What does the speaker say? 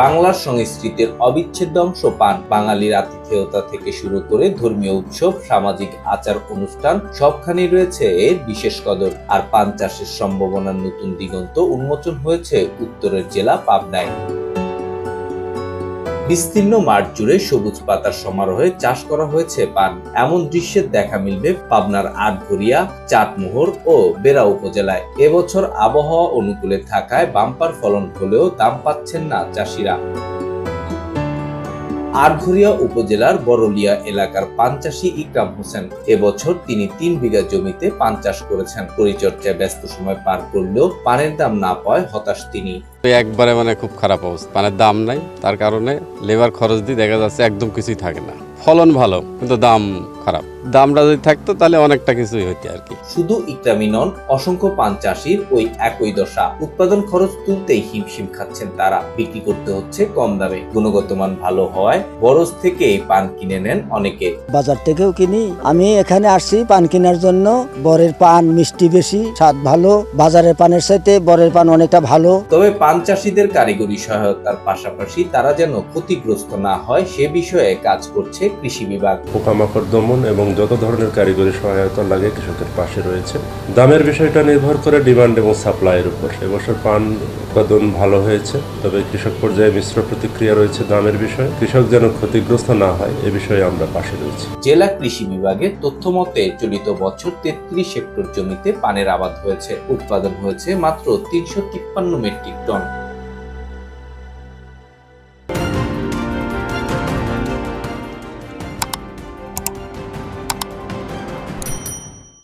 বাংলার সংস্কৃতির অবিচ্ছেদ্য অংশ পান বাঙালির আতিথেয়তা থেকে শুরু করে ধর্মীয় উৎসব, সামাজিক আচার অনুষ্ঠান, সবখানে রয়েছে এর বিশেষ কদর। আর পান চাষের সম্ভাবনার নতুন দিগন্ত উন্মোচন হয়েছে উত্তরের জেলা পাবনায়। বিস্তীর্ণ মাঠ জুড়ে সবুজ পাতার সমারোহে চাষ করা হয়েছে পান। এমন দৃশ্যের দেখা মিলবে পাবনার আটঘরিয়া, চাটমোহর ও বেড়া উপজেলায়। এবছর আবহাওয়া অনুকূলে থাকায় বাম্পার ফলন হলেও দাম পাচ্ছেন না চাষিরা। আটঘরিয়া উপজেলার বরলিয়া এলাকার পান চাষী ইকরাম হোসেন এবছর তিনি তিন বিঘা জমিতে পান চাষ করেছেন। পরিচর্যায় ব্যস্ত সময় পার করলেও পানের দাম না পায় হতাশ তিনি। একবারে মানে খুব খারাপ অবস্থা। পানের দাম নাই, তার কারণে লেবার খরচ দিয়ে দেখা যাচ্ছে একদম কিছুই থাকে না। ফলন ভালো কিন্তু দাম খারাপ। দামটা যদি থাকতো তাহলে অনেকটা কিছুই হইতে আর কি। শুধু ইকরামই নন অসংখ্য পান চাষির ওই একই দশা। উৎপাদন খরচ তুলতেই হিমশিম খাচ্ছেন তারা। বিক্রি করতে হচ্ছে কম দামে। গুণগত মান ভালো হওয়ায় বরজ থেকেই পান কিনে নেন অনেকে। বাজার থেকেও কিনি। আমি এখানে আসছি পান কেনার জন্য। বরের পান মিষ্টি বেশি স্বাদ ভালো। বাজারের পানের সাথে বরের পান অনেকটা ভালো। তবে পান চাষিদের কারিগরি সহায়তার পাশাপাশি তারা যেন ক্ষতিগ্রস্ত না হয় সে বিষয়ে কাজ করছে কৃষি বিভাগ। পোকামাকড় দমন এবং যত ধরনের কারিগরি সহায়তা লাগে কৃষকের পাশে রয়েছে। দামের বিষয়টা নির্ভর করে ডিমান্ড এবং সাপ্লাইয়ের উপর। এবছর পান উৎপাদন ভালো হয়েছে তবে কৃষক পর্যায়ে মিশ্র প্রতিক্রিয়া রয়েছে দামের বিষয়ে। কৃষক যেন ক্ষতিগ্রস্ত না হয় এ বিষয়ে আমরা পাশে রয়েছি। জেলা কৃষি বিভাগের তথ্য মতে চলিত বছর তেত্রিশ হেক্টর জমিতে পানের আবাদ হয়েছে। উৎপাদন হয়েছে মাত্র তিনশো তিপ্পান্ন মেট্রিক টন।